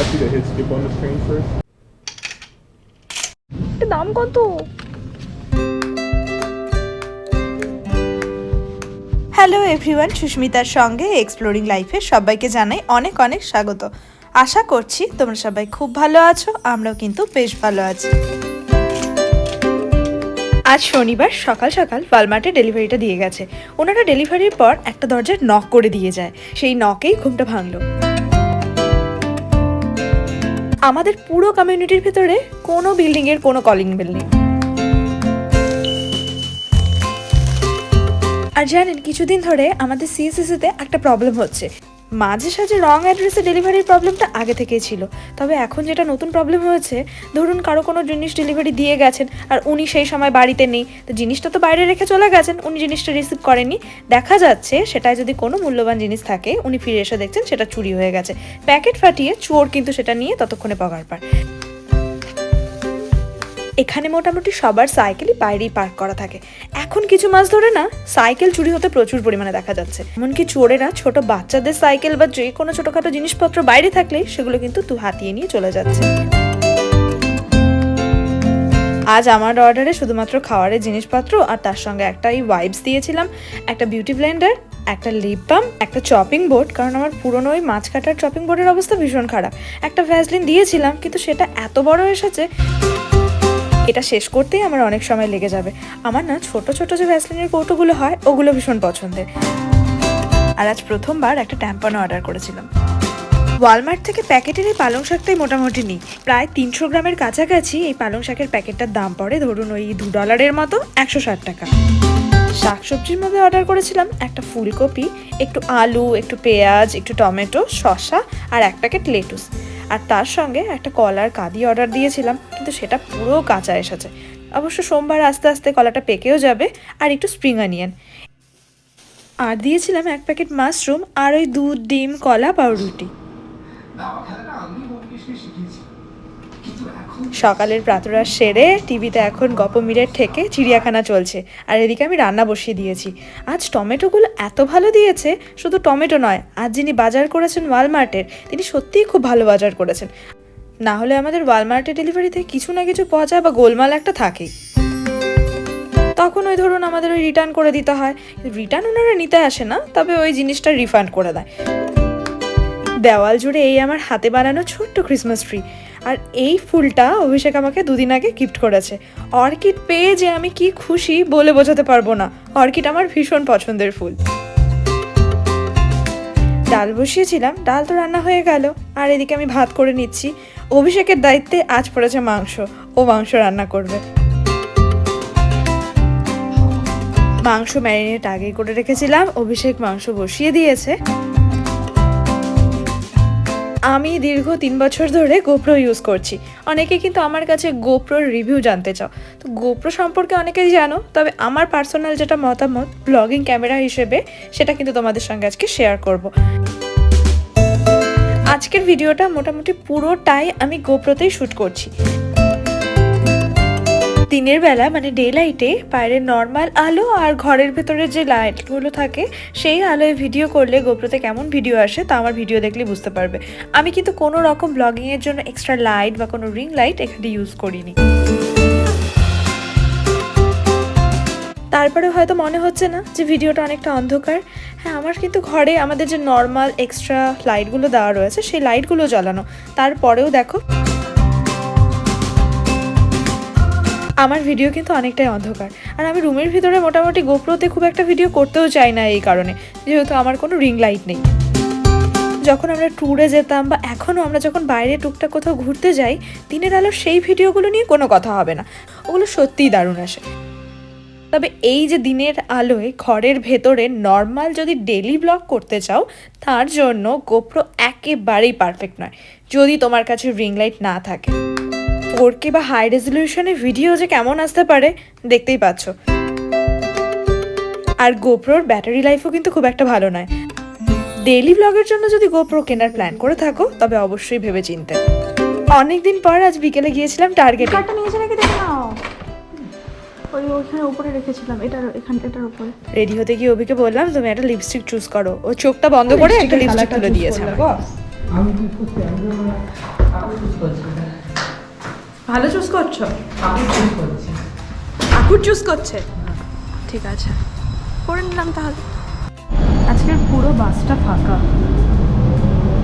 ask you to hit skip on the screen first? এটা দাম কত? হ্যালো এভরিওয়ান সুস্মিতার সঙ্গে এক্সপ্লোরিং লাইফে সবাইকে জানাই অনেক অনেক স্বাগত। আশা করছি তোমরা সবাই খুব ভালো আছো আমরাও কিন্তু বেশ ভালো আছি। আজ শনিবার সকাল সকাল ওয়ালমার্টে ডেলিভারিটা দিয়ে গেছে। ওনারা ডেলিভারির পর একটা দরজার নক করে দিয়ে যায়। সেই নকেই ঘুমটা ভাঙলো। আমাদের পুরো কমিউনিটির ভেতরে কোনো বিল্ডিংয়ের কোনো কলিং বেল নেই। আর জানেন, কিছুদিন ধরে আমাদের সিএসএসিতে একটা প্রবলেম হচ্ছে। মাঝে সাঝে রং অ্যাড্রেসে ডেলিভারির প্রবলেমটা আগে থেকেই ছিল। তবে এখন যেটা নতুন প্রবলেম হয়েছে, ধরুন কারও কোনো জিনিস ডেলিভারি দিয়ে গেছেন, আর উনি সেই সময় বাড়িতে নেই, তো জিনিসটা তো বাইরে রেখে চলে গেছেন, উনি জিনিসটা রিসিভ করেনি দেখা যাচ্ছে সেটায় যদি কোনো মূল্যবান জিনিস থাকে, উনি ফিরে এসে দেখছেন সেটা চুরি হয়ে গেছে। প্যাকেট ফাটিয়ে চোর কিন্তু সেটা নিয়ে ততক্ষণে পগার পায়। এখানে মোটামুটি সবার সাইকেলই বাইরেই পার্ক করা থাকে। এখন কিছু মাস ধরে না, সাইকেল চুরি হতে প্রচুর পরিমাণে দেখা যাচ্ছে। এমনকি চোরেরা, ছোট বাচ্চাদের সাইকেল বা যে কোনো ছোটখাটো জিনিসপত্র বাইরে থাকলে সেগুলো কিন্তু তু হাতিয়ে নিয়ে চলে যাচ্ছে। আজ আমার অর্ডারে শুধুমাত্র খাওয়ারের জিনিসপত্র আর তার সঙ্গে একটা এই ওয়াইপস দিয়েছিলাম। একটা বিউটি ব্লেন্ডার একটা লিপ বাম একটা চপিং বোর্ড কারণ আমার পুরনো ওই মাছ কাটার চপিং বোর্ডের অবস্থা ভীষণ খারাপ। একটা ভ্যাসলিন দিয়েছিলাম, কিন্তু সেটা এত বড় এসেছে এটা শেষ করতেই আমার অনেক সময় লেগে যাবে। আমার না ছোট ছোট যে ভ্যাসলিনের কৌটোগুলো হয়, ওগুলো ভীষণ পছন্দের। আর আজ প্রথমবার একটা ট্যাম্পানো অর্ডার করেছিলাম। ওয়ালমার্ট থেকে প্যাকেটের এই পালং শাকটাই মোটামুটি নিই। প্রায় তিনশো গ্রামের কাছাকাছি এই পালং শাকের প্যাকেটটার দাম পড়ে ধরুন ওই দু ডলারের মতো একশো ষাট টাকা। শাকসবজির মধ্যে অর্ডার করেছিলাম একটা ফুলকপি, একটু আলু, একটু পেঁয়াজ, একটু টমেটো, শসা আর এক প্যাকেট লেটুস আর তার সঙ্গে একটা কলার কাঁদি অর্ডার দিয়েছিলাম, কিন্তু সেটা পুরো কাঁচা এসেছে। অবশ্য সোমবার আস্তে আস্তে কলাটা পেকেও যাবে, আর একটু স্প্রিং অনিয়ন আর দিয়েছিলাম এক প্যাকেট মাশরুম আর ওই দুধ, ডিম, কলা, পাউরুটি। সকালের প্রাতরা সেরে টিভিতে এখন গপ গপমিরের থেকে চিড়িয়াখানা চলছে। আর এদিকে আমি রান্না বসিয়ে দিয়েছি। আজ টমেটোগুলো এত ভালো দিয়েছে, শুধু টমেটো নয়, আজ যিনি বাজার করেছেন ওয়ালমার্টের, তিনি সত্যিই খুব ভালো বাজার করেছেন। না হলে আমাদের ওয়ালমার্টের ডেলিভারিতে কিছু না কিছু পচা বা গোলমাল একটা থাকেই। তখন ওই ধরুন আমাদের ওই রিটার্ন করে দিতে হয়। রিটার্ন ওনারা নিতে আসে না, তবে ওই জিনিসটা রিফান্ড করে দেয়। দেওয়াল জুড়ে এই আমার হাতে বানানো ছোট্ট ক্রিসমাস ট্রি আর এই ফুলটা অভিষেক আমাকে দুদিন আগে গিফট করেছে। অর্কিড পেয়ে যে আমি কি খুশি বলে বোঝাতে পারব না। অর্কিড আমার ভীষণ পছন্দের ফুল। ডাল বসিয়েছিলাম, ডাল তো রান্না হয়ে গেল, আর এদিকে আমি ভাত করে নিচ্ছি। অভিষেকের দায়িত্বে আজ পড়েছে মাংস, ও মাংস রান্না করবে। মাংস ম্যারিনেট আগেই করে রেখেছিলাম, অভিষেক মাংস বসিয়ে দিয়েছে। আমি দীর্ঘ তিন বছর ধরে গোপ্রো ইউজ করছি। অনেকে কিন্তু আমার কাছে গোপ্রোর রিভিউ জানতে চাও। তো গোপ্রো সম্পর্কে অনেকেই জানো, তবে আমার পার্সোনাল যেটা মতামত ব্লগিং ক্যামেরা হিসেবে, সেটা কিন্তু তোমাদের সঙ্গে আজকে শেয়ার করব। আজকের ভিডিওটা মোটামুটি পুরোটাই আমি গোপ্রোতেই শ্যুট করছি। দিনের বেলা মানে ডে লাইটে বাইরের নর্মাল আলো আর ঘরের ভেতরে যে লাইটগুলো থাকে, সেই আলোয় ভিডিও করলে গোপ্রোতে কেমন ভিডিও আসে তা আমার ভিডিও দেখলে বুঝতে পারবে। আমি কিন্তু কোনো রকম ব্লগিংয়ের জন্য এক্সট্রা লাইট বা কোনো রিং লাইট এখানে ইউজ করিনি। তারপরে হয়তো মনে হচ্ছে না যে ভিডিওটা অনেকটা অন্ধকার। হ্যাঁ আমার কিন্তু ঘরে আমাদের যে নর্মাল এক্সট্রা লাইটগুলো দেওয়া রয়েছে, সেই লাইটগুলো জ্বালানো। তারপরেও দেখো। আমার ভিডিও কিন্তু অনেকটাই অন্ধকার। আর আমি রুমের ভিতরে মোটামুটি গোপ্রোতে খুব একটা ভিডিও করতেও চাই না এই কারণে, যেহেতু আমার কোনো রিং লাইট নেই। যখন আমরা ট্যুরে যেতাম বা এখনও আমরা যখন বাইরে টুকটাক কোথাও ঘুরতে যাই, দিনের আলো সেই ভিডিওগুলো নিয়ে কোনো কথা হবে না। ওগুলো সত্যিই দারুণ আসে। তবে এই যে দিনের আলোয় ঘরের ভেতরে নর্মাল যদি ডেলি ব্লগ করতে চাও, তার জন্য গোপ্রো একেবারেই পারফেক্ট নয়। যদি তোমার কাছে রিং লাইট না থাকে। ফোর কে বা হাই রেজলিউশনে ভিডিও যে কেমন আসতে পারে দেখতেই পাচ্ছ। আর গোপ্রোর ব্যাটারি লাইফও কিন্তু খুব একটা ভালো নয়। ডেইলি ব্লগের জন্য যদি গোপ্রো কেনার প্ল্যান করে থাকো তবে অবশ্যই ভেবে চিনতে। অনেকদিন পর আজ বিকেলে গিয়েছিলাম টার্গেটে। কার্ডটা নিয়েছে নাকি দেখে নাও। ওই ওইখানে উপরে রেখেছিলাম এটার এখান এটার উপরে। রেডি হতে গিয়ে অভিকে বললাম তুমি একটা লিপস্টিক চুজ করো। ও চোখটা বন্ধ করে একটা লিপস্টিক তুলে দিয়েছে। আমি চুজ করছি আমি তো আপনি চুজ করছি ভালো চুজ করছ? আকুর চুজ করছে। ঠিক আছে। করে নিলাম তাহলে। আজকের পুরো বাসটা ফাঁকা।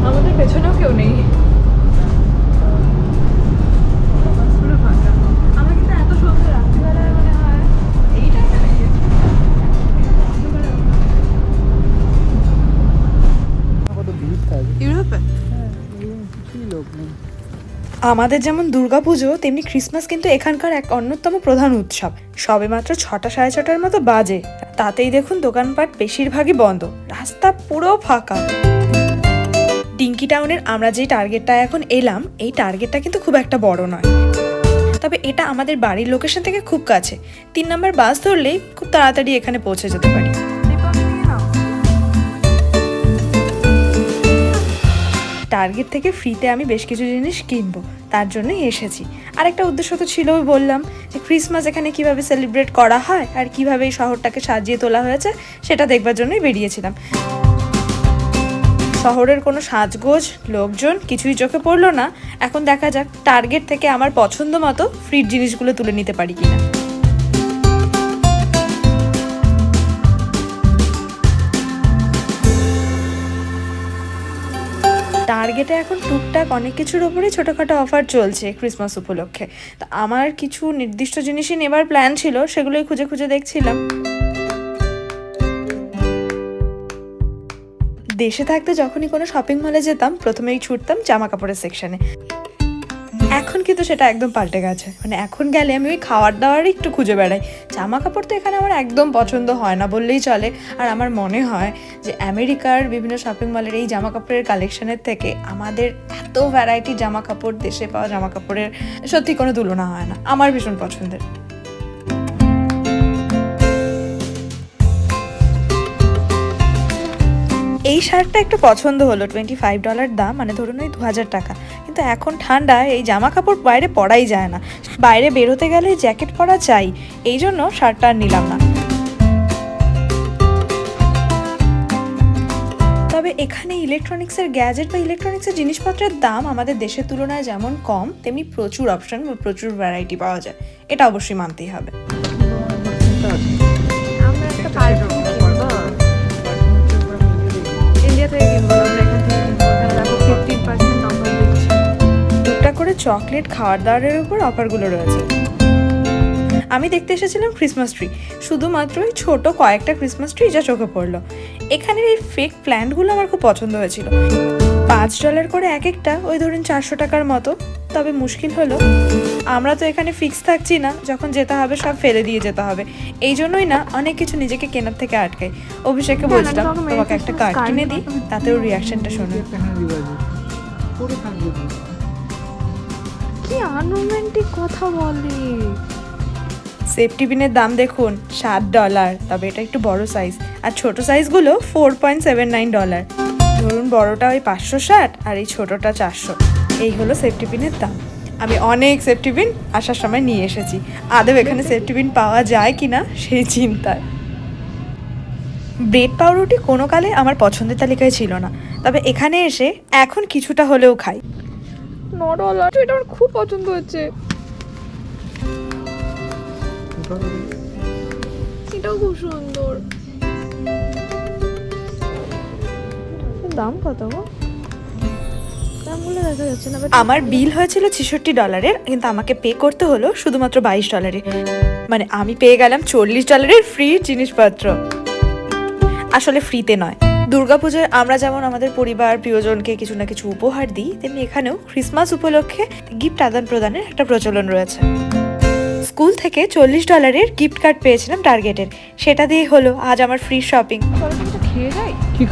আমাদের পেছনেও কেউ নেই। আমাদের যেমন দুর্গাপুজো, তেমনি ক্রিসমাস কিন্তু এখানকার এক অন্যতম প্রধান উৎসব। সবে মাত্র ছটা সাড়ে ছটার মতো বাজে। তাতেই দেখুন দোকানপাট বেশিরভাগই বন্ধ। রাস্তা পুরো ফাঁকা। ডিঙ্কি টাউনের আমরা যে টার্গেটটা এখন এলাম, এই টার্গেটটা কিন্তু খুব একটা বড় নয়। তবে এটা আমাদের বাড়ির লোকেশন থেকে খুব কাছে। তিন নম্বর বাস ধরলেই খুব তাড়াতাড়ি এখানে পৌঁছে যেতে পারি। টার্গেট থেকে ফ্রিতে আমি বেশ কিছু জিনিস কিনবো। তার জন্যই এসেছি। আর একটা উদ্দেশ্য তো ছিল বললাম যে ক্রিসমাস এখানে কীভাবে সেলিব্রেট করা হয় আর কীভাবে এই শহরটাকে সাজিয়ে তোলা হয়েছে, সেটা দেখবার জন্যই বেরিয়েছিলাম। শহরের কোনো সাজগোজ, লোকজন কিছুই চোখে পড়ল না। এখন দেখা যাক টার্গেট থেকে আমার পছন্দ মতো ফ্রির জিনিসগুলো তুলে নিতে পারি কিনা। টার্গেটে এখন টুকটাক অনেক কিছুর ওপরেই ছোটোখাটো অফার চলছে ক্রিসমাস উপলক্ষে। তো আমার কিছু নির্দিষ্ট জিনিসই নেবার প্ল্যান ছিল, সেগুলোই খুঁজে খুঁজে দেখছিলাম। দেশে থাকতে যখনই কোনো শপিং মলে যেতাম, প্রথমেই ছুটতাম জামা কাপড়ের সেকশনে এখন কিন্তু সেটা একদম পাল্টে গেছে। মানে এখন গেলে আমি ওই খাওয়ার দাওয়ার একটু খুঁজে বেড়াই। জামা কাপড় তো এখানে আমার একদম পছন্দ হয় না বললেই চলে। আর আমার মনে হয় যে আমেরিকার বিভিন্ন শপিং মলের এই জামা কাপড়ের কালেকশনের থেকে আমাদের এত ভ্যারাইটি জামা কাপড় দেশে পাওয়া জামা কাপড়ের সত্যি কোনো তুলনা হয় না। আমার ভীষণ পছন্দের। এই শার্টটা একটু পছন্দ হলো টোয়েন্টি ফাইভ ডলার দাম মানে ধরুন ওই দু হাজার টাকা। কিন্তু এখন ঠান্ডা, এই জামা কাপড় বাইরে পরাই যায় না। বাইরে বেরোতে গেলে জ্যাকেট পরা চাই, এই জন্য শার্টটা আর নিলাম না। তবে এখানে ইলেকট্রনিক্সের গ্যাজেট বা ইলেকট্রনিক্সের জিনিসপত্রের দাম আমাদের দেশের তুলনায় যেমন কম, তেমনি প্রচুর অপশন প্রচুর ভ্যারাইটি পাওয়া যায়। এটা অবশ্যই মানতেই হবে। চকলেট খাওয়ার দাওয়ারের উপর অফারগুলো রয়েছে। আমি দেখতে এসেছিলাম ক্রিসমাস ট্রি শুধুমাত্র ওই ছোট কয়েকটা ক্রিসমাস ট্রি যা চোখে পড়ল। এখানের এই ফেক প্ল্যান্টগুলো আমার খুব পছন্দ হয়েছিল। পাঁচ ডলার করে এক একটা ওই ধরুন চারশো টাকার মতো। তবে মুশকিল হলো আমরা তো এখানে ফিক্স থাকছি না যখন যেতে হবে সব ফেলে দিয়ে যেতে হবে। এই জন্যই না অনেক কিছু নিজেকে কেনার থেকে আটকাই। অভিষেককে বলছিলাম তোমাকে একটা কার্ড কিনে দিই তাতে ওর রিয়াকশনটা শোনো কি আনরোম্যান্টিক কথা বলে? সেফটি পিনের দাম দেখুন, সাত ডলার তবে এটা একটু বড় সাইজ আর ছোট সাইজগুলো four point seven nine dollar ধরুন বড়টা ওই পাঁচশো ষাট, আর এই ছোটটা চারশো। এই হলো সেফটি পিনের দাম। আমি অনেক সেফটি পিন আসার সময় নিয়ে এসেছি। আদৌ এখানে সেফটি পিন পাওয়া যায় কি না সেই চিন্তায়। ব্রেড পাউরুটি কোনো কালে আমার পছন্দের তালিকায় ছিল না। তবে এখানে এসে এখন কিছুটা হলেও খাই। ন ডলার এটা আমার খুব পছন্দ হচ্ছে এটাও খুব সুন্দর। দাম কত গো? আমার বিল হয়েছিল ছেষট্টি ডলারের, কিন্তু আমাকে পে করতে হলো শুধুমাত্র বাইশ ডলারে। মানে আমি পেয়ে গেলাম চল্লিশ ডলারের ফ্রি জিনিসপত্র। আসলে ফ্রিতে নয়। দুর্গাপুজোয় আমরা যেমন আমাদের পরিবার প্রিয়জনকে কিছু না কিছু উপহার দিই তেমনি এখানেও ক্রিসমাস উপলক্ষে গিফট আদান প্রদানের একটা প্রচলন রয়েছে। স্কুল থেকে চল্লিশ ডলারের গিফট কার্ড পেয়েছিলাম টার্গেটের সেটা দিয়ে হলো আজ আমার ফ্রি শপিং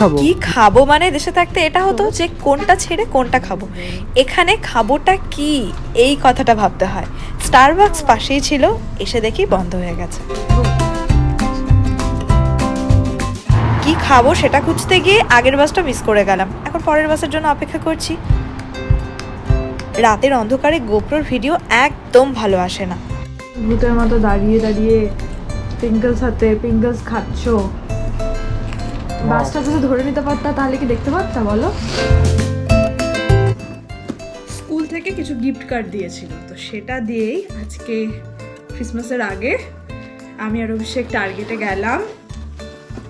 খাব? কি খাব মানে দেশে থাকতে এটা হতো যে কোনটা ছেড়ে কোনটা খাব। এখানে খাবোটা কি? এই কথাটা ভাবতে হয়। স্টারবাক্স পাশেই ছিল এসে দেখি বন্ধ হয়ে গেছে। খাব সেটা খুঁজতে গিয়ে আগের বাসটা মিস করে গেলাম। এখন পরের বাসের জন্য অপেক্ষা করছি। রাতের অন্ধকারে গোপ্রোর ভিডিও একদম ভালো আসে না। ভূতের মতো দাঁড়িয়ে দাঁড়িয়ে পিঙ্কলস হাতে পিঙ্কলস খাচ্ছ। বাসটা যদি ধরে নিতে পারতা তাহলে কি দেখতে পারতা বলো? স্কুল থেকে কিছু গিফট কার্ড দিয়েছিল তো সেটা দিয়েই আজকে ক্রিসমাসের আগে আমি আর অভিষেক টার্গেটে গেলাম।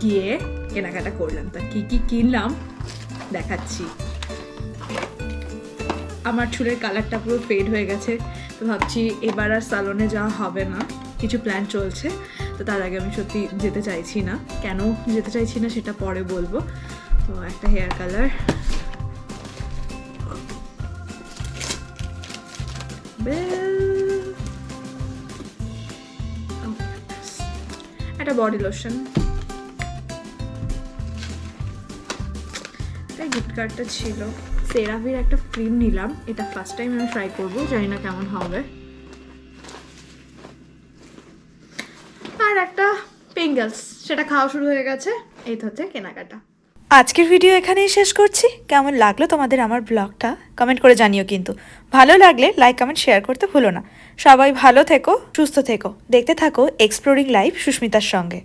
গিয়ে কেনাকাটা করলাম। তা কি কি কিনলাম? দেখাচ্ছি। আমার চুলের কালারটা পুরো ফেড হয়ে গেছে। তো ভাবছি এবার আর সালনে যাওয়া হবে না। কিছু প্ল্যান চলছে। তো তার আগে আমি সত্যি যেতে চাইছি না। কেন যেতে চাইছি না সেটা পরে বলব। তো একটা হেয়ার কালার একটা বডি লোশন কার্ডটা ছিল। সেরাভির একটা ক্রিম নিলাম। এটা ফার্স্ট টাইম আমি ট্রাই করব, জানি না কেমন হবে। আর একটা পিঙ্গলস, সেটা খাওয়া শুরু হয়ে গেছে। এই হচ্ছে কেনাকাটা। আজকের ভিডিও এখানেই শেষ করছি। কেমন লাগল তোমাদের আমার ব্লগটা কমেন্ট করে জানিও কিন্তু। ভালো লাগলে লাইক কমেন্ট শেয়ার করতে ভুলো না। সবাই ভালো থেকো, সুস্থ থেকো। দেখতে থাকো এক্সপ্লোরিং লাইফ সুস্মিতার সঙ্গে।